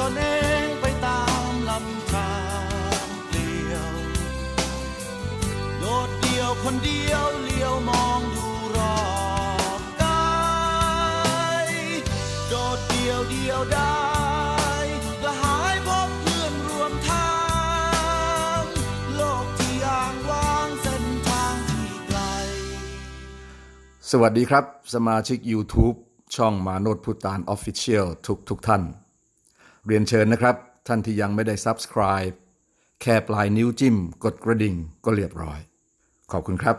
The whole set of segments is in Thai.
ตนเองไปตามลำธารเปลี่ยว โดดเดี่ยวคนเดียวเลี้ยวมองดูรอบกายโดดเดี่ยวเดียวได้กระหายพบเพื่อนรวมทาง โลกที่อ่างว่างเส้นทางที่ไกล สวัสดีครับ สมาชิก YouTube ช่องมาโนดพุตาน Official ทุกทุกท่าน เรียนเชิญนะครับ ท่านที่ยังไม่ได้ Subscribe แค่ปลายนิ้วจิ้ม กดกระดิ่งก็เรียบร้อย ขอบคุณครับ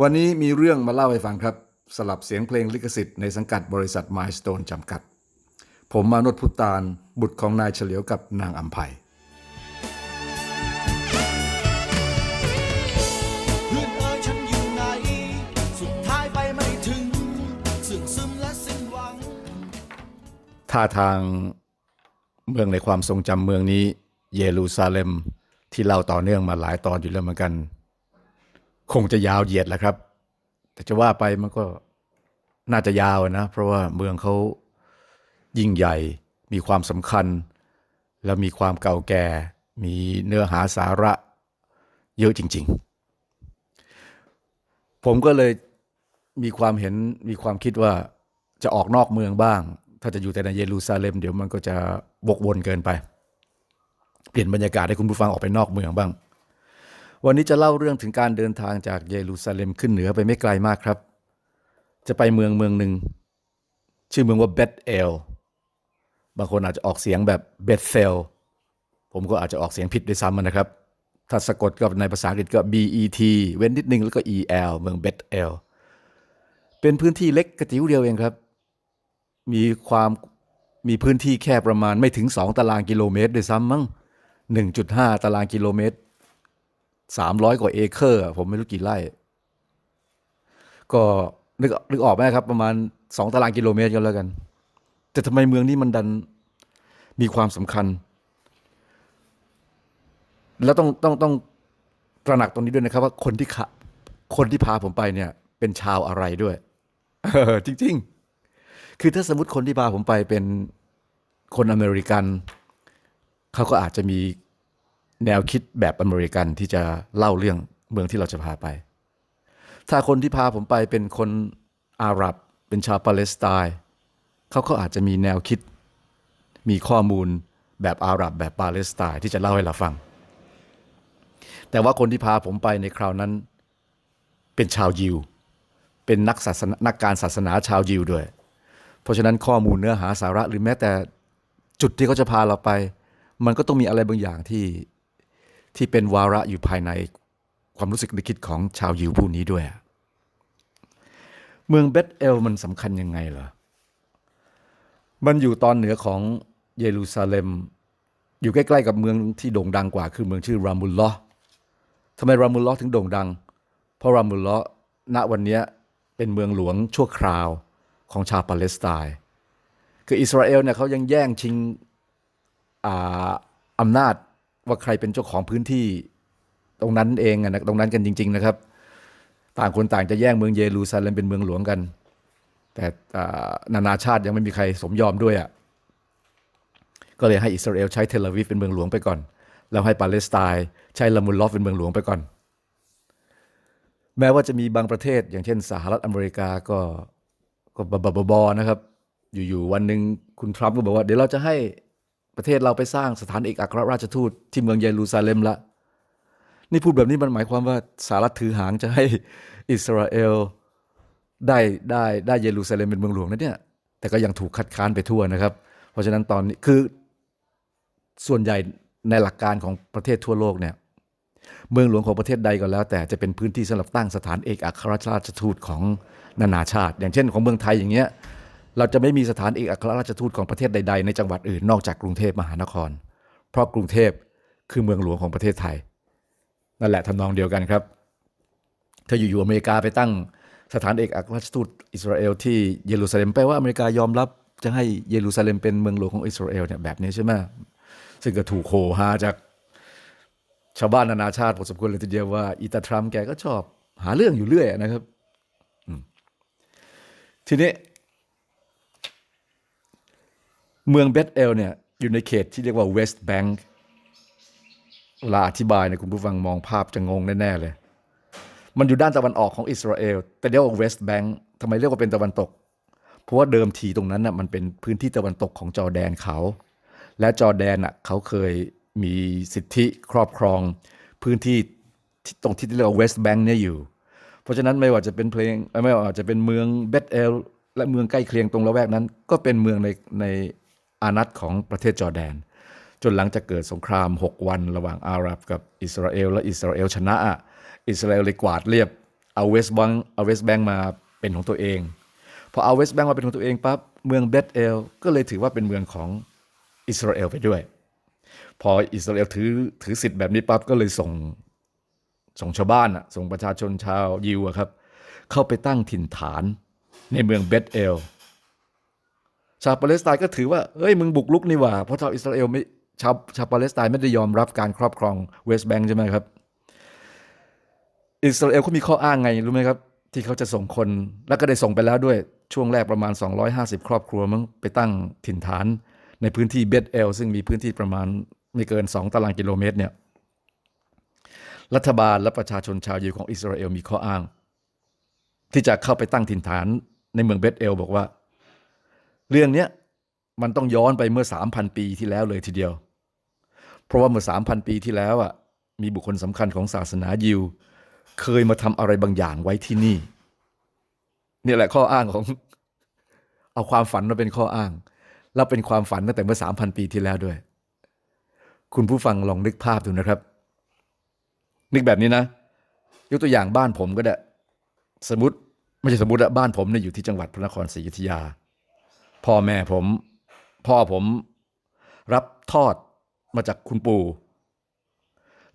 วันนี้มีเรื่องมาเล่าให้ฟังครับ สลับเสียงเพลงลิขสิทธิ์ในสังกัดบริษัท Milestone จำกัด ผมมาโนดพุตานบุตรของนายเฉลียวกับนางอัมภัยเพื่อนเอ๋ยฉันอยู่ไหนสุดท้ายไปไม่ถึงเสื่องซึมและสิ้นหวังท่าทาง เมืองในความทรงจำเมืองนี้ เยรูซาเล็มที่เล่าต่อเนื่องมาหลายตอนอยู่แล้วเหมือนกัน คงจะยาวเหยียดแหละครับ แต่จะว่าไปมันก็น่าจะยาวนะ เพราะว่าเมืองเขายิ่งใหญ่ มีความสำคัญ แล้วมีความเก่าแก่ มีเนื้อหาสาระเยอะจริง ๆ ผมก็เลยมีความเห็นมีความคิดว่าจะออกนอกเมืองบ้าง ถ้าจะอยู่แต่ในเยรูซาเล็มเดี๋ยวมันก็จะวกวนเกินไป เปลี่ยนบรรยากาศให้คุณผู้ฟังออกไปนอกเมืองบ้าง วันนี้จะเล่าเรื่องถึงการเดินทางจากเยรูซาเล็มขึ้นเหนือไปไม่ไกลมากครับ จะไปเมืองเมืองหนึ่งชื่อเมืองว่าเบธเอลบางคนอาจจะออกเสียงแบบเบธเซลผมก็อาจจะออกเสียงผิดด้วยซ้ำนะครับ ถ้าสะกดก็ในภาษาอังกฤษก็ B E T เว้นนิดนึงแล้วก็ E L เมืองเบธเอลเป็นพื้นที่เล็กกระจิ๋วเดียวเองครับ มีความมีพื้นที่แค่ประมาณไม่ถึง 2 ตารางกิโลเมตรด้วยซ้ำมั้ง1.5 ตารางกิโลเมตร 300 กว่าเอเคอร์ ผมไม่รู้กี่ไร่ ก็นึกนึกออกไหมครับประมาณ 2 ตารางกิโลเมตรก็แล้วกัน แต่ทำไมเมืองนี้มันดันมีความสำคัญ แล้วต้องต้องต้องตระหนักตรงนี้ด้วยนะครับ ว่าคนที่คนที่พาผมไปเนี่ย เป็นชาวอะไรด้วยจริง ๆ คือถ้าสมมติคนที่พาผมไปเป็นคนอเมริกัน เขาก็อาจจะมีแนวคิดแบบอเมริกันที่จะเล่าเรื่องเมืองที่เราจะพาไป ถ้าคนที่พาผมไปเป็นคนอาหรับ เป็นชาวปาเลสไตน์เขาก็อาจจะมีแนวคิด มีข้อมูลแบบอาหรับแบบปาเลสไตน์ที่จะเล่าให้เราฟัง แต่ว่าคนที่พาผมไปในคราวนั้นเป็นชาวยิว เป็นนักศาสนานักการศาสนาชาวยิวด้วย เพราะฉะนั้นข้อมูลเนื้อหาสาระหรือแม้แต่จุดที่เขาจะพาเราไป มันก็ต้องมีอะไรบางอย่างที่ที่เป็นวาระอยู่ภายในความรู้สึกนึกคิดของชาวยิวผู้นี้ด้วย เมืองเบธเอลมันสำคัญยังไงเหรอ มันอยู่ตอนเหนือของเยรูซาเล็ม อยู่ใกล้ๆกับเมืองที่โด่งดังกว่า คือเมืองชื่อรามุลลอทำไมรามุลลอถึงโด่งดัง เพราะรามุลลอณวันนี้เป็นเมืองหลวงชั่วคราว ของชาวปาเลสไตน์ คืออิสราเอลเนี่ยเขายังแย่งชิงอาอำนาจว่าใครเป็นเจ้าของพื้นที่ตรงนั้นเองอะนะตรงนั้นกันจริง ๆ นะครับ ต่างคนต่างจะแย่งเมืองเยรูซาเล็มเป็นเมืองหลวงกัน แต่นานาชาติยังไม่มีใครสมยอมด้วยอะ่ะก็เลยให้อิสราเอลใช้เทลอาวิฟเป็นเมืองหลวงไปก่อน แล้วให้ปาเลสไตน์ใช้ละมุลลอฟเป็นเมืองหลวงไปก่อน แม้ว่าจะมีบางประเทศอย่างเช่นสหรัฐอเมริกาก็ ก็บบๆๆนะครับ อยู่ๆวันหนึ่งคุณทรัมป์ก็บอกว่า เดี๋ยวเราจะให้ประเทศเราไปสร้างสถานเอกอัครราชทูตที่เมืองเยรูซาเล็มละ นี่พูดแบบนี้มันหมายความว่าสหรัฐถือหางจะให้อิสราเอลได้ได้ได้เยรูซาเล็มเป็นเมืองหลวงนะเนี่ย แต่ก็ยังถูกคัดค้านไปทั่วนะครับ เพราะฉะนั้นตอนนี้คือส่วนใหญ่ในหลักการของประเทศทั่วโลกเนี่ยเมืองหลวงของประเทศใดก็แล้ว แต่จะเป็นพื้นที่สำหรับตั้งสถานเอกอัครราชทูตของ นานาชาติ อย่างเช่นของเมืองไทยอย่างเงี้ยเราจะไม่มีสถานเอกอัครราชทูตของประเทศใด ๆ ในจังหวัดอื่นนอกจากกรุงเทพมหานคร เพราะกรุงเทพคือเมืองหลวงของประเทศไทย นั่นแหละทำนองเดียวกันครับถ้าอยู่ๆอเมริกาไปตั้งสถานเอกอัครราชทูตอิสราเอลที่เยรูซาเล็มแปลว่าอเมริกายอมรับจะให้เยรูซาเล็มเป็นเมืองหลวงของอิสราเอลเนี่ยแบบนี้ใช่ไหมซึ่งก็ถูกโหฮาจากชาวบ้านนานาชาติพอสมควรเลยทีเดียวว่าอีตาทรัมแกก็ชอบหาเรื่องอยู่เรื่อยนะครับ ทีนี้ เมืองเบธเอลเนี่ยอยู่ในเขตที่เรียกว่า West Bank เวลาอธิบายเนี่ยคุณผู้ฟังมองภาพจะงงแน่ ๆ เลย มันอยู่ด้านตะวันออกของอิสราเอล แต่เรียกว่า West Bank ทำไมเรียกว่าเป็นตะวันตก เพราะว่าเดิมทีตรงนั้นน่ะมันเป็นพื้นที่ตะวันตกของจอร์แดนเขา และจอร์แดนน่ะเขาเคยมีสิทธิครอบครองพื้นที่ที่ตรงที่เรียกว่า West Bank เนี่ยอยู่ เพราะฉะนั้นไม่ว่าจะเป็นเพลงไม่ว่าจะเป็นเมืองเบธเอลและเมืองใกล้เคียงตรงละแวกนั้น ก็เป็นเมืองในในอานัตของประเทศจอร์แดน จนหลังจากเกิดสงคราม 6 วัน ระหว่างอาหรับกับอิสราเอล และอิสราเอลชนะ อิสราเอลเลยกวาดเรียบเอาเวสบังเอาเวสแบงมาเป็นของตัวเองพอเอาเวสแบงมาเป็นของตัวเองปั๊บเมืองเบธเอลก็เลยถือว่าเป็นเมืองของอิสราเอลไปด้วย พออิสราเอลถือถือสิทธิ์แบบนี้ปั๊บก็เลยส่ง ส่งชาวบ้านอะส่งประชาชนชาวยิวอะครับ เข้าไปตั้งถิ่นฐานในเมืองเบธเอล ชาวปาเลสไตน์ก็ถือว่าเฮ้ยมึงบุกลุกนี่หว่า เพราะชาวอิสราเอลไม่ชาวชาวปาเลสไตน์ไม่ได้ยอมรับการครอบครองเวสต์แบงค์ใช่ไหมครับ อิสราเอลเขามีข้ออ้างไงรู้ไหมครับ ที่เขาจะส่งคนแล้วก็ได้ส่งไปแล้วด้วยช่วงแรกประมาณ 250 ครอบครัวมั้งไปตั้งถิ่นฐานในพื้นที่เบธเอลซึ่งมีพื้นที่ประมาณไม่เกิน 2 ตารางกิโลเมตรเนี่ย รัฐบาลและประชาชนชาวยิวของอิสราเอลมีข้ออ้าง ที่จะเข้าไปตั้งถิ่นฐานในเมืองเบธเอลบอกว่า เรื่องนี้มันต้องย้อนไปเมื่อ 3,000 ปีที่แล้วเลยทีเดียว เพราะว่าเมื่อ 3,000 ปีที่แล้วอะมีบุคคลสำคัญของศาสนายิว เคยมาทำอะไรบางอย่างไว้ที่นี่เนี่ยแหละข้ออ้างของ เอาความฝันมาเป็นข้ออ้าง แล้วเป็นความฝันตั้งแต่เมื่อ 3,000 ปีที่แล้วด้วย คุณผู้ฟังลองนึกภาพดูนะครับ นึกแบบนี้นะ ยกตัวอย่างบ้านผมก็ได้ สมมติไม่ใช่สมมติอะบ้านผมเนี่ยอยู่ที่จังหวัดพระนครศรีอยุธยา พ่อแม่ผม พ่อผมรับทอดมาจากคุณปู่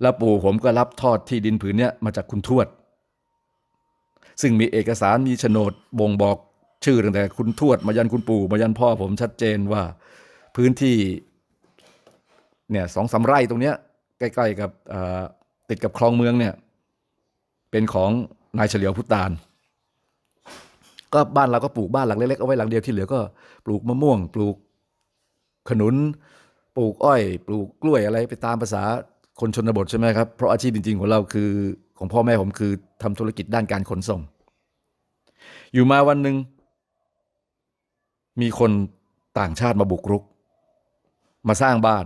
แล้วปู่ผมก็รับทอดที่ดินผืนเนี้ยมาจากคุณทวด ซึ่งมีเอกสารมีโฉนดบ่งบอกชื่อตั้งแต่คุณทวดมายันคุณปู่มายันพ่อผมชัดเจนว่าพื้นที่เนี่ยสองสามไร่ตรงเนี้ยใกล้ ๆ กับ ติดกับคลองเมืองเนี่ย เป็นของนายเฉลียวพุตานก็บ้านเราก็ปลูกบ้านหลังเล็กๆเอาไว้หลังเดียวที่เหลือก็ปลูกมะม่วง ปลูกขนุน ปลูกอ้อย ปลูกกล้วยอะไรไปตามภาษาคนชนบทใช่ไหมครับ เพราะอาชีพจริงๆของเราคือของพ่อแม่ผมคือทำธุรกิจด้านการขนส่ง อยู่มาวันหนึ่งมีคนต่างชาติมาบุกรุก มาสร้างบ้าน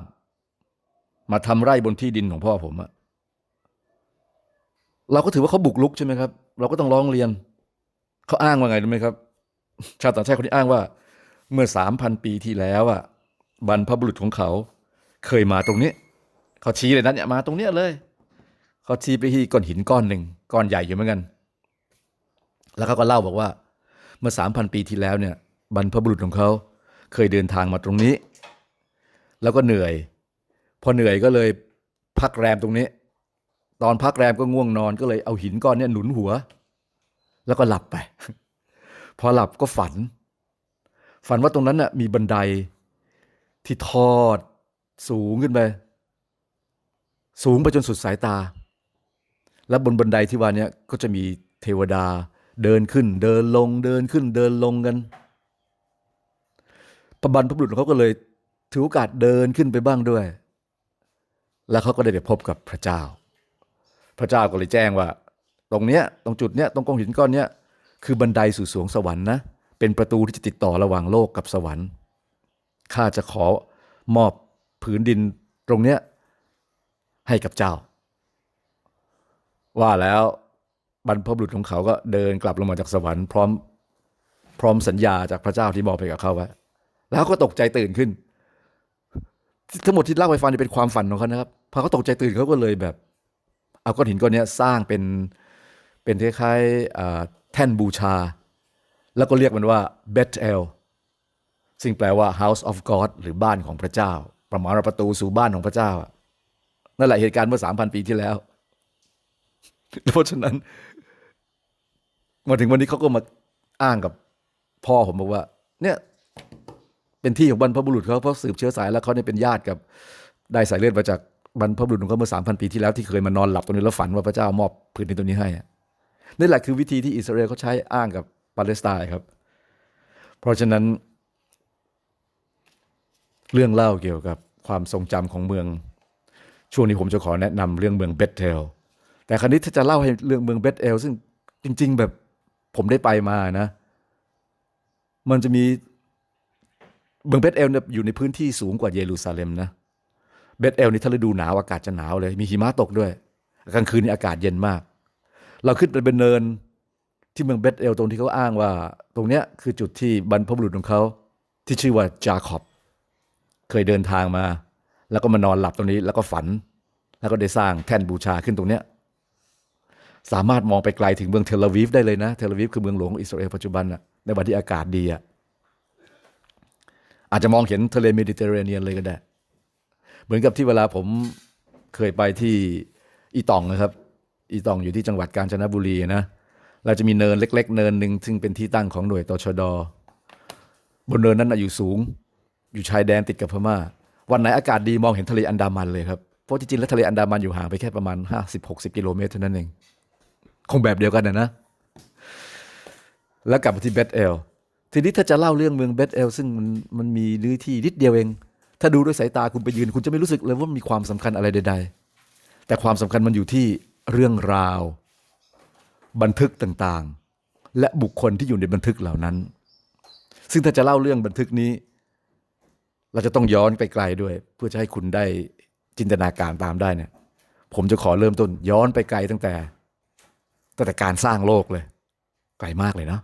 มาทำไร่บนที่ดินของพ่อผมอะ เราก็ถือว่าเขาบุกรุกใช่ไหมครับ เราก็ต้องร้องเรียน เขาอ้างว่าไงรู้ไหมครับ ชาวต่างชาติคนนี้อ้างว่า เมื่อสามพันปีที่แล้วอะบรรพบุรุษของเขา เคยมาตรงนี้ เขาชี้เลยนะเนี่ยมาตรงเนี้ยเลย เขาชี้ไปที่ก้อนหินก้อนหนึ่งก้อนใหญ่อยู่เหมือนกัน แล้วเขาก็เล่าบอกว่า เมื่อสามพันปีที่แล้วเนี่ย บรรพบุรุษของเขาเคยเดินทางมาตรงนี้ แล้วก็เหนื่อย พอเหนื่อยก็เลยพักแรมตรงนี้ ตอนพักแรมก็ง่วงนอนก็เลยเอาหินก้อนนี้หนุนหัว แล้วก็หลับไป พอหลับก็ฝัน ฝันว่าตรงนั้นน่ะมีบันไดที่ทอด สูงขึ้นไป สูงไปจนสุดสายตา และบนบันไดที่ว่านี้ก็จะมีเทวดาเดินขึ้น เดินลง เดินขึ้น เดินลงกันพระบรรพบุรุษเขาก็เลยถือโอกาสเดินขึ้นไปบ้างด้วย แล้วเขาก็ได้ไปพบกับพระเจ้า พระเจ้าก็เลยแจ้งว่า ตรงเนี้ยตรงจุดเนี้ยตรงกองหินก้อนเนี้ยคือบันไดสู่สวงสวรรค์นะเป็นประตูที่จะติดต่อระหว่างโลกกับสวรรค์ข้าจะขอมอบผืนดินตรงเนี้ยให้กับเจ้า ว่าแล้วบรรพบุรุษของเขาก็เดินกลับลงมาจากสวรรค์พร้อมพร้อมสัญญาจากพระเจ้าที่มอบไปกับเขาไว้แล้วก็ตกใจตื่นขึ้น ทั้งหมดที่เล่าไปฟังนี่เป็นความฝันของเขานะครับพอเขาตกใจตื่นเขาก็เลยแบบ เอาก้อนหินก้อนนี้สร้างเป็นเป็นคล้ายๆแท่นบูชา แล้วก็เรียกมันว่าเบธเอลซึ่งแปลว่า House of God หรือบ้านของพระเจ้า ประมาณประตูสู่บ้านของพระเจ้า นั่นแหละเหตุการณ์เมื่อสามพันปีที่แล้ว เพราะฉะนั้น มาถึงวันนี้เขาก็มาอ้างกับพ่อผมบอกว่า เนี่ยเป็นที่ของบรรพบุรุษเขาเพราะสืบเชื้อสายแล้วเขาเนี่ยเป็นญาติกับได้สายเลือดมาจาก บรรพบุรุษของเขาเมื่อสามพันปีที่แล้วที่เคยมานอนหลับตรงนี้แล้วฝันว่าพระเจ้ามอบพื้นที่ตรงนี้ให้นี่แหละคือวิธีที่อิสราเอลเขาใช้อ้างกับปาเลสไตน์ครับ เพราะฉะนั้น เรื่องเล่าเกี่ยวกับความทรงจำของเมือง ช่วงนี้ผมจะขอแนะนำเรื่องเมืองเบธเทลแต่ครั้นี้ถ้าจะเล่าให้เรื่องเมืองเบธเทลซึ่งจริง ๆ แบบผมได้ไปมานะ มันจะมีเมืองเบธเทลอยู่ในพื้นที่สูงกว่าเยรูซาเล็มนะ เบธเทลนี่ถ้าฤดูหนาวอากาศจะหนาวเลย มีหิมะตกด้วยกลางคืนนี่อากาศเย็นมาก เราขึ้นไปเป็นเนินที่เมืองเบธเทลตรงที่เขาอ้างว่า ตรงเนี้ยคือจุดที่บรรพบุรุษของเขาที่ชื่อว่าจาคอบเคยเดินทางมา แล้วก็มานอนหลับตรงนี้ แล้วก็ฝัน แล้วก็ได้สร้างแท่นบูชาขึ้นตรงเนี้ยสามารถมองไปไกลถึงเมืองเทลอาวีฟได้เลยนะ เทลอาวีฟคือเมืองหลวงของอิสราเอลปัจจุบันนะในวันที่อากาศดีอะอาจจะมองเห็นทะเลเมดิเตอร์เรเนียนเลยก็ได้ มือนกับที่เวลาผมเคยไปที่อีตองนะครับ อีตองอยู่ที่จังหวัดกาญจนบุรีนะเราจะมีเนินเล็ก ๆ เนินหนึ่งซึ่งเป็นที่ตั้งของหน่วยตชดบนเนินนั้นอยู่สูง อยู่ชายแดนติดกับพม่า วันไหนอากาศดีมองเห็นทะเลอันดามันเลยครับเพราะจริงๆแล้วทะเลอันดามันอยู่ห่างไปแค่ประมาณ 50-60 กิโลเมตรเท่านั้นเองคงแบบเดียวกันนะนะ แล้วกลับมาที่เบธเอลทีนี้ถ้าจะเล่าเรื่องเมืองเบธเอลซึ่งมันมันมีเนื้อที่นิดเดียวเอง ถ้าดูด้วยสายตาคุณไปยืน คุณจะไม่รู้สึกเลยว่ามีความสำคัญอะไรใด ๆ แต่ความสำคัญมันอยู่ที่เรื่องราว บันทึกต่างๆ และบุคคลที่อยู่ในบันทึกเหล่านั้น ซึ่งถ้าจะเล่าเรื่องบันทึกนี้ เราจะต้องย้อนไปไกลด้วย เพื่อจะให้คุณได้จินตนาการตามได้เนี่ย ผมจะขอเริ่มต้นย้อนไปไกลตั้งแต่ตั้งแต่การสร้างโลกเลย ไกลมากเลยเนาะ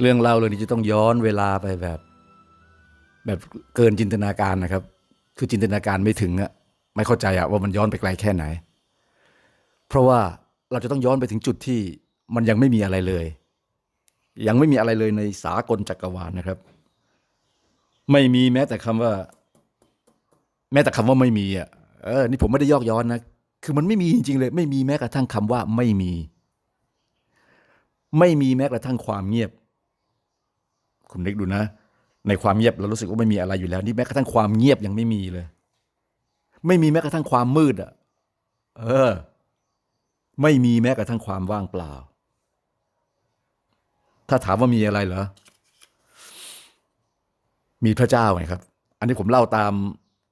เรื่องเล่าเรื่องนี้จะต้องย้อนเวลาไปแบบ แบบเกินจินตนาการนะครับ คือจินตนาการไม่ถึงอะไม่เข้าใจอะว่ามันย้อนไปไกลแค่ไหน เพราะว่าเราจะต้องย้อนไปถึงจุดที่มันยังไม่มีอะไรเลย ยังไม่มีอะไรเลยในสากลจักรวาลนะครับ ไม่มีแม้แต่คำว่า แม้แต่คำว่าไม่มีอะเออนี่ผมไม่ได้ยอกย้อนนะคือมันไม่มีจริงๆเลย ไม่มีแม้กระทั่งคำว่าไม่มี ไม่มีแม้กระทั่งความเงียบ คุณนึกดูนะ ในความเงียบเรารู้สึกว่าไม่มีอะไรอยู่แล้ว นี่แม้กระทั่งความเงียบยังไม่มีเลย ไม่มีแม้กระทั่งความมืดอะ เออ ไม่มีแม้กระทั่งความว่างเปล่า ถ้าถามว่ามีอะไรเหรอ มีพระเจ้าไงครับ อันนี้ผมเล่าตาม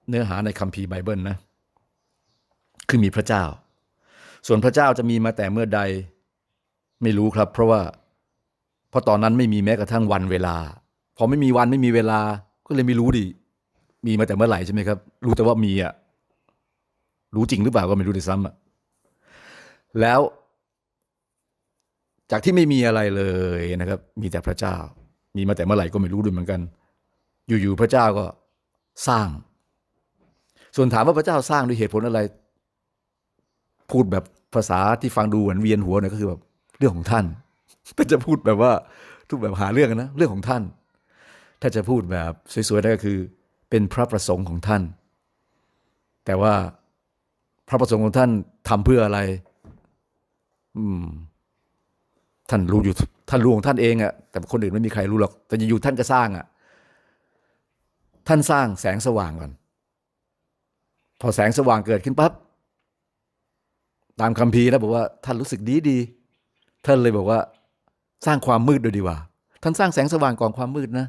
เนื้อหาในคัมภีร์ไบเบิลนะ คือมีพระเจ้า ส่วนพระเจ้าจะมีมาแต่เมื่อใด ไม่รู้ครับ เพราะว่า ราะตอนนั้นไม่มีแม้กระทั่งวันเวลา พอไม่มีวันไม่มีเวลา ก็เลยไม่รู้ดิ มีมาแต่เมื่อไหร่ใช่ไหมครับ รู้แต่ว่ามีอะรู้จริงหรือเปล่าก็ไม่รู้ด้วยซ้ำอะแล้ว จากที่ไม่มีอะไรเลยนะครับ มีแต่พระเจ้า มีมาแต่เมื่อไหร่ก็ไม่รู้ด้วยเหมือนกัน อยู่ๆพระเจ้าก็สร้าง ส่วนถามว่าพระเจ้าสร้างด้วยเหตุผลอะไร พูดแบบภาษาที่ฟังดูเหมือนเวียนหัวเนี่ยก็คือแบบเรื่องของท่าน ถ้าจะพูดแบบว่าทุกแบบหาเรื่องนะเรื่องของท่าน ถ้าจะพูดแบบสวยๆได้ก็คือ เป็นพระประสงค์ของท่าน แต่ว่าพระประสงค์ของท่านทำเพื่ออะไร อืม ท่านรู้อยู่ท่านรู้ของท่านเองอะแต่คนอื่นไม่มีใครรู้หรอก แต่อยู่ท่านก็สร้างอะท่านสร้างแสงสว่างก่อน พอแสงสว่างเกิดขึ้นปั๊บตามคัมภีนะบอกว่าท่านรู้สึกดีดีท่านเลยบอกว่า สร้างความมืดโดยดีกว่า ท่านสร้างแสงสว่างก่อนความมืดนะ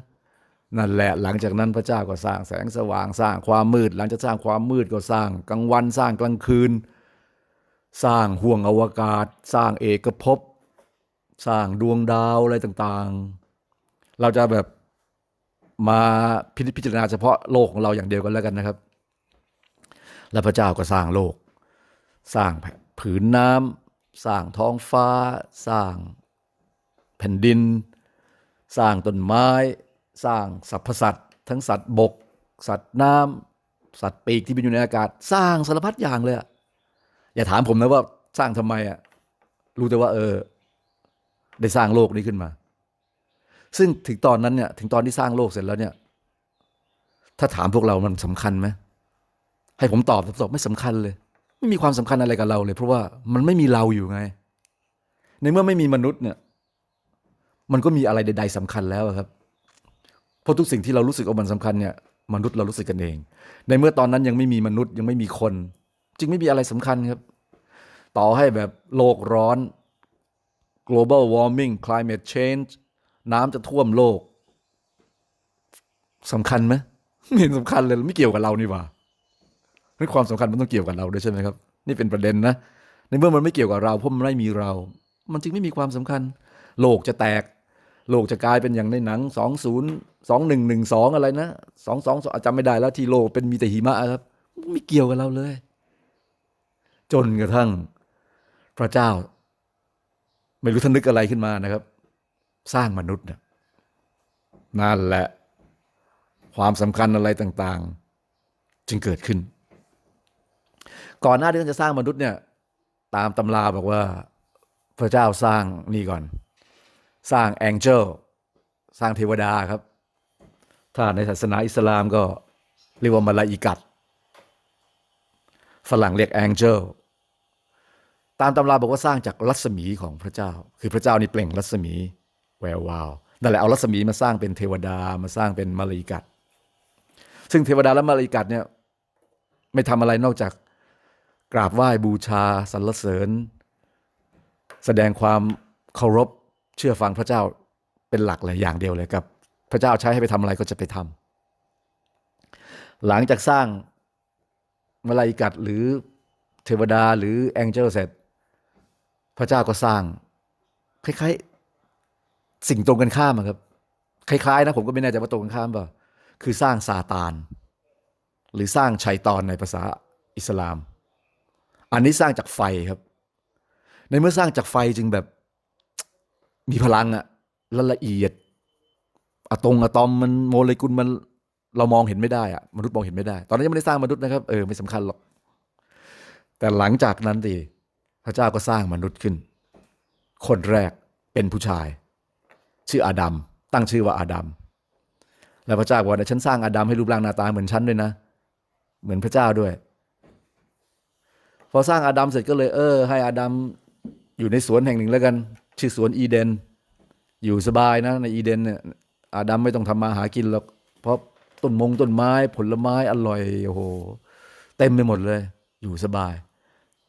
นั่นแหละหลังจากนั้นพระเจ้าก็สร้างแสงสว่างสร้างความมืด หลังจากสร้างความมืดก็สร้างกลางวันสร้างกลางคืน สร้างห่วงอวกาศ สร้างเอกภพ สร้างดวงดาวอะไรต่างๆ เราจะแบบมาพิจพิจารณาเฉพาะโลกของเราอย่างเดียวกันแล้วกันนะครับ แล้วพระเจ้าก็สร้างโลก สร้างผืนน้ำสร้างท้องฟ้า สร้าง แผ่นดิน สร้างต้นไม้ สร้างสรรพสัตว์ทั้งสัตว์บก สัตว์น้ำสัตว์ปีกที่บินอยู่ในอากาศ สร้างสารพัดอย่างเลยอะอย่าถามผมนะว่าสร้างทำไมอะรู้แต่ว่าเออ ได้สร้างโลกนี้ขึ้นมา ซึ่งถึงตอนนั้นเนี่ยถึงตอนที่สร้างโลกเสร็จแล้วเนี่ย ถ้าถามพวกเรามันสำคัญไหมให้ผมตอบผมตอบไม่สำคัญเลย ไม่มีความสำคัญอะไรกับเราเลย เพราะว่ามันไม่มีเราอยู่ไง ในเมื่อไม่มีมนุษย์เนี่ย มันก็มีอะไรใด ๆสำคัญแล้วครับ เพราะทุกสิ่งที่เรารู้สึกว่ามันสำคัญเนี่ยมนุษย์เรารู้สึกกันเอง ในเมื่อตอนนั้นยังไม่มีมนุษย์ยังไม่มีคน จึงไม่มีอะไรสำคัญครับ ต่อให้แบบโลกร้อน global warming climate change น้ำจะท่วมโลกสำคัญไหมไม่เห็นสำคัญเลยไม่เกี่ยวกับเรานี่หว่านั่นความสำคัญมันต้องเกี่ยวกับเราด้วยใช่ไหมครับ นี่เป็นประเด็นนะ ในเมื่อมันไม่เกี่ยวกับเราเพราะมันไม่มีเรา มันจึงไม่มีความสำคัญ โลกจะแตก โลกจะกลายเป็นอย่างในหนังสองศูนย์สองหนึ่งหนึ่งสองอะไรนะสองสองจำไม่ได้แล้วที่โลกเป็นมีแต่หิมะครับ ไม่เกี่ยวกับเราเลย จนกระทั่งพระเจ้า ไม่รู้ท่านนึกอะไรขึ้นมานะครับ สร้างมนุษย์นะนั่นแหละความสำคัญอะไรต่างๆ จึงเกิดขึ้น ก่อนหน้าที่ท่านจะสร้างมนุษย์เนี่ยตามตำราบอกว่าพระเจ้าสร้างนี่ก่อน สร้างแองเจิลสร้างเทวดาครับ ถ้าในศาสนาอิสลามก็เรียกว่ามาลาอิกัดฝรั่งเรียกแองเจิลตามตำราบอกว่าสร้างจากรัศมีของพระเจ้า คือพระเจ้านี่เปล่งรัศมีแวววาวนั่นแหละเอารัศมีมาสร้างเป็นเทวดามาสร้างเป็นมาลาอิกัดซึ่งเทวดาและมาลาอิกัดเนี่ยไม่ทำอะไรนอกจากกราบไหว้บูชาสรรเสริญ แสดงความเคารพ เชื่อฟังพระเจ้าเป็นหลักเลยอย่างเดียวเลยกับ พระเจ้าใช้ให้ไปทำอะไรก็จะไปทำหลังจากสร้างมาลาอิกัดหรือเทวดาหรือแองเจลเสร็จ พระเจ้าก็สร้าง คล้ายๆ สิ่งตรงกันข้ามครับ คล้ายๆนะผมก็ไม่แน่ใจว่าตรงกันข้ามเปล่าคือสร้างซาตาน หรือสร้างชัยตอนในภาษาอิสลาม อันนี้สร้างจากไฟครับ ในเมื่อสร้างจากไฟจึงแบบ มีพลังอะละละเอียดอะตงอะตอมมันโมเลกุลมันเรามองเห็นไม่ได้อะมนุษย์มองเห็นไม่ได้ ตอนนั้นยังไม่ได้สร้างมนุษย์นะครับเออไม่สำคัญหรอกแต่หลังจากนั้นสิพระเจ้าก็สร้างมนุษย์ขึ้น คนแรกเป็นผู้ชาย ชื่ออาดัมตั้งชื่อว่าอาดัมแล้วพระเจ้าบอกว่าฉันสร้างอาดัมให้รูปร่างหน้าตาเหมือนฉันด้วยนะ เหมือนพระเจ้าด้วย พอสร้างอาดัมเสร็จก็เลย เออ ให้อาดัมอยู่ในสวนแห่งหนึ่งแล้วกัน ชื่อสวนอีเดน อยู่สบายนะในอีเดนเนี่ยอาดัมไม่ต้องทำมาหากินหรอกเพราะต้นมงต้นไม้ผลไม้อร่อยโอ้โหเต็มไปหมดเลย อยู่สบาย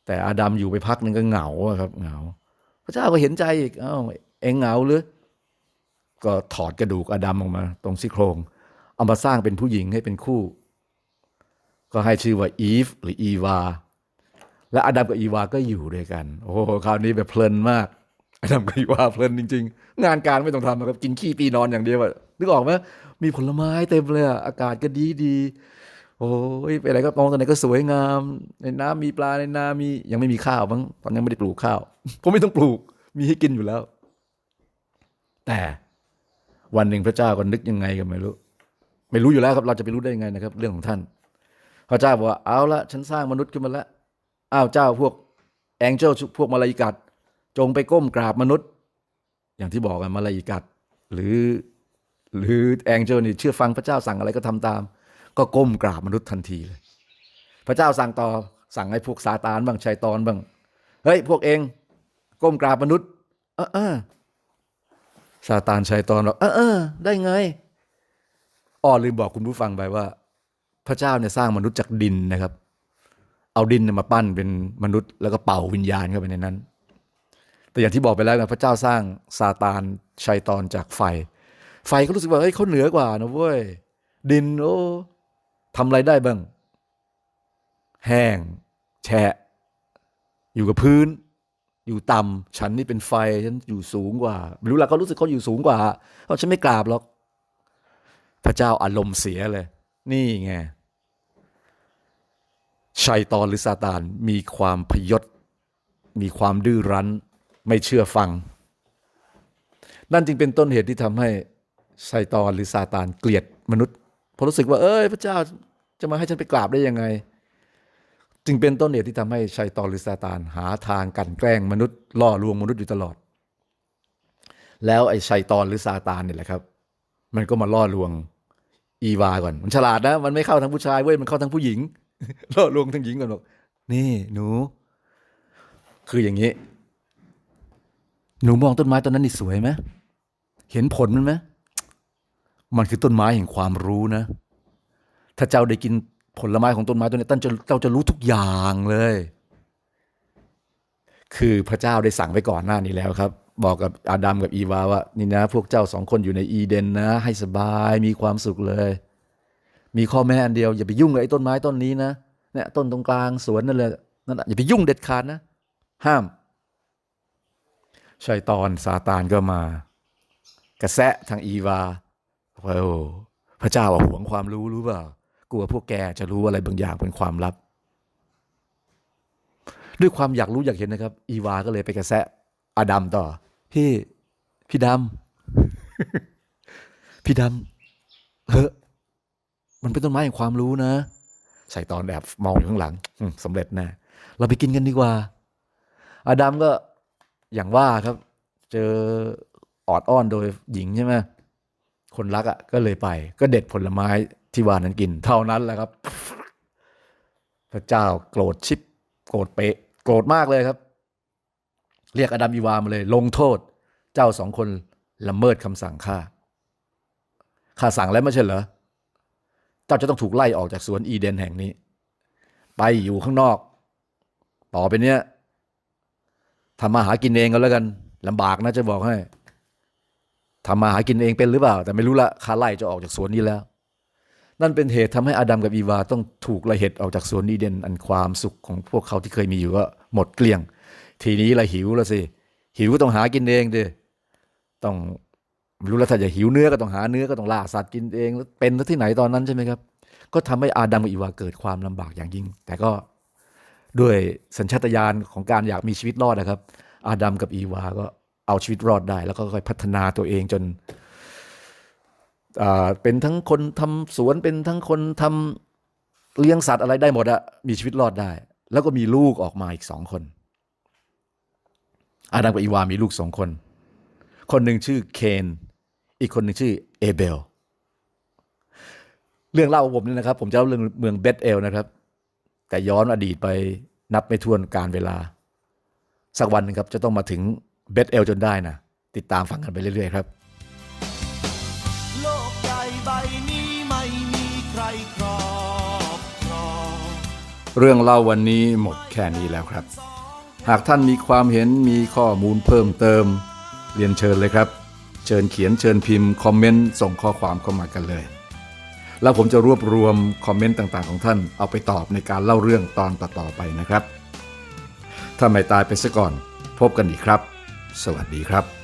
แต่อาดัมอยู่ไปพักหนึ่งก็เหงาครับเหงา พระเจ้าก็เห็นใจอีกเอ้าเอ็งเหงาหรือ ก็ถอดกระดูกอาดัมออกมา ตรงซี่โครง เอามาสร้างเป็นผู้หญิงให้เป็นคู่ ก็ให้ชื่อว่าอีฟหรืออีวา และอาดัมกับอีวาก็อยู่ด้วยกัน โอ้โหคราวนี้แบบเพลินมาก อาดัมกับอีวาเพลินจริง ๆ งานการไม่ต้องทำนะครับ กินขี้ปีนอนอย่างเดียวอะนึกออกไหมมีผลไม้เต็มเลยอะอากาศก็ดีดีโอ้ยไปไหนก็มองตรงไหนก็สวยงาม ในน้ำมีปลาในนามียังไม่มีข้าวมั้งตอนยังไม่ได้ปลูกข้าวผมไม่ต้องปลูก มีให้กินอยู่แล้ว แต่วันหนึ่งพระเจ้าก็นึกยังไงกันไม่รู้ ไม่รู้อยู่แล้วครับ เราจะไปรู้ได้ยังไงนะครับ เรื่องของท่าน พระเจ้าบอกว่าเอาละฉันสร้างมนุษย์ขึ้นมาแล้วอ้าวเจ้าพวกแองเจิลพวกมาลายิกัด จงไปก้มกราบมนุษย์ อย่างที่บอกกันมาลายิกัดหรือหรือแองเจิลนี่เชื่อฟังพระเจ้าสั่งอะไรก็ทำตาม ก็ก้มกราบมนุษย์ทันทีเลย พระเจ้าสั่งต่อสั่งให้พวกซาตานบ้างชัยตอนบ้างเฮ้ยพวกเอง ก้มกราบมนุษย์ เออเออซาตานชัยตอนบอกเออเออได้ไงอ้อลืมบอกคุณผู้ฟังไปว่า พระเจ้าเนี่ยสร้างมนุษย์จากดินนะครับ เอาดินมาปั้นเป็นมนุษย์แล้วก็เป่าวิญญาณเข้าไปในนั้น แต่อย่างที่บอกไปแล้วนะพระเจ้าสร้างซาตานชัยตอนจากไฟ ไฟก็รู้สึกว่าเฮ้ยเขาเหนือกว่านะเว้ยดินโอ้ทำอะไรได้บ้าง แห้ง แฉะ อยู่กับพื้น อยู่ต่ำฉันนี่เป็นไฟฉันอยู่สูงกว่าไม่รู้ละเขารู้สึกเขาอยู่สูงกว่าเขาฉันไม่กราบหรอก พระเจ้าอารมณ์เสียเลย นี่ไงชัยตอนหรือซาตานมีความพยศมีความดื้อรั้น ไม่เชื่อฟัง นั่นจึงเป็นต้นเหตุที่ทำให้ชัยตอนหรือซาตานเกลียดมนุษย์เพราะรู้สึกว่า เอ้ยพระเจ้าจะมาให้ฉันไปกราบได้ยังไง จึงเป็นต้นเหตุที่ทำให้ชัยตอนหรือซาตานหาทางกลันแกล้งมนุษย์ล่อลวงมนุษย์อยู่ตลอด แล้วไอ้ชัยตอนหรือซาตานเนี่ยแหละครับ มันก็มาล่อลวงอีวาก่อน มันฉลาดนะ มันไม่เข้าทั้งผู้ชายเว้ยมันเข้าทั้งผู้หญิงล่อลวงทั้งหญิงก่อนบอกนี่หนู คืออย่างนี้ หนูมองต้นไม้ต้นนั้นนี่สวยไหมเห็นผลมันไหมมันคือต้นไม้แห่งความรู้นะ ถ้าเจ้าได้กินผลไม้ของต้นไม้ต้นนี้ต้นจะเจ้าจะรู้ทุกอย่างเลย คือพระเจ้าได้สั่งไปก่อนหน้านี้แล้วครับ บอกกับอาดัมกับอีวาว่านี่นะ พวกเจ้าสองคนอยู่ในอีเดนนะ ให้สบายมีความสุขเลย มีข้อแม้อันเดียวอย่าไปยุ่งกับไอ้ต้นไม้ต้นนี้นะเนี่ยต้นตรงกลางสวนนั่นเลยนั่นแหละอย่าไปยุ่งเด็ดขาดนะ ห้าม ชัยตอนซาตานก็มา กระแสะทางอีวาโอ้พระเจ้าหวงความรู้รู้เปล่ากลัวพวกแกจะรู้อะไรบางอย่างเป็นความลับ ด้วยความอยากรู้อยากเห็นนะครับ อีวาก็เลยไปกระแสะอาดัมต่อ พี่พี่ดำพี่ดำเฮ้มันเป็นต้นไม้แห่งความรู้นะชัยตอนแอบมองอยู่ข้างหลังอืมสำเร็จแน่เราไปกินกันดีกว่า อาดัมก็ อย่างว่าครับ เจอออดอ้อนโดยหญิงใช่ไหมคนรักอะ่ะ ก็เลยไป ก็เด็ดผลไม้ที่วานนั้นกิน เท่านั้นแหละครับ พระเจ้าโกรธชิบ โกรธเปะโกรธมากเลยครับ เรียกอดัมอีวามาเลย ลงโทษ เจ้าสองคนละเมิดคำสั่งข้าข้าสั่งแล้วไม่ใช่เหรอเจ้าจะต้องถูกไล่ออกจากสวนอีเดนแห่งนี้ ไปอยู่ข้างนอก ต่อไปเนี้ย ทำมาหากินเองก็แล้วกันลำบากนะจะบอกให้ทำมาหากินเองเป็นหรือเปล่า แต่ไม่รู้ละข้าไล่จะออกจากสวนนี้แล้ว นั่นเป็นเหตุทำให้อาดัมกับอีวาต้องถูกล่เหตุออกจากสวนอีเดนอันความสุขของพวกเขาที่เคยมีอยู่ก็หมดเกลี้ยง ทีนี้ละหิวแล้วสิหิวก็ต้องหากินเองดิต้องไม่รู้แล้วถ้าจะหิวเนื้อก็ต้องหาเนื้อก็ต้องล่าสัตว์กินเองแล้วเป็นที่ไหนตอนนั้นใช่ไหมครับ ก็ทำให้อาดัมกับอีวาเกิดความลำบากอย่างยิ่ง แต่ก็ ด้วยสัญชาตญาณของการอยากมีชีวิตรอดนะครับ อาดัมกับอีวาก็เอาชีวิตรอดได้ แล้วก็ค่อยพัฒนาตัวเองจนเป็นทั้งคนทำสวนเป็นทั้งคนทำเลี้ยงสัตว์อะไรได้หมดอะมีชีวิตรอดได้ แล้วก็มีลูกออกมาอีกสองคน อาดัมกับอีวามีลูกสองคน คนหนึ่งชื่อเคนอีกคนหนึ่งชื่อเอเบลเรื่องเล่าของผมนี่นะครับ ผมจะเล่าเรื่องเมืองเบธเอลนะครับ แต่ย้อนอดีตไปนับไม่ถ้วนการเวลา สักวันหนึ่งครับจะต้องมาถึงเบธเอลจนได้นะ ติดตามฟังกันไปเรื่อยๆครับ โลกใหญ่ใบนี้ไม่มีใครครอบครองเรื่องเล่าวันนี้หมดแค่นี้แล้วครับ หากท่านมีความเห็นมีข้อมูลเพิ่มเติม เรียนเชิญเลยครับ เชิญเขียนเชิญพิมพ์ คอมเมนต์ ส่งข้อความเข้ามากันเลย แล้วผมจะรวบรวมคอมเมนต์ต่างๆของท่านเอาไปตอบในการเล่าเรื่องตอนต่อๆไปนะครับ ถ้าไม่ตายไปซะก่อน พบกันอีกครับ สวัสดีครับ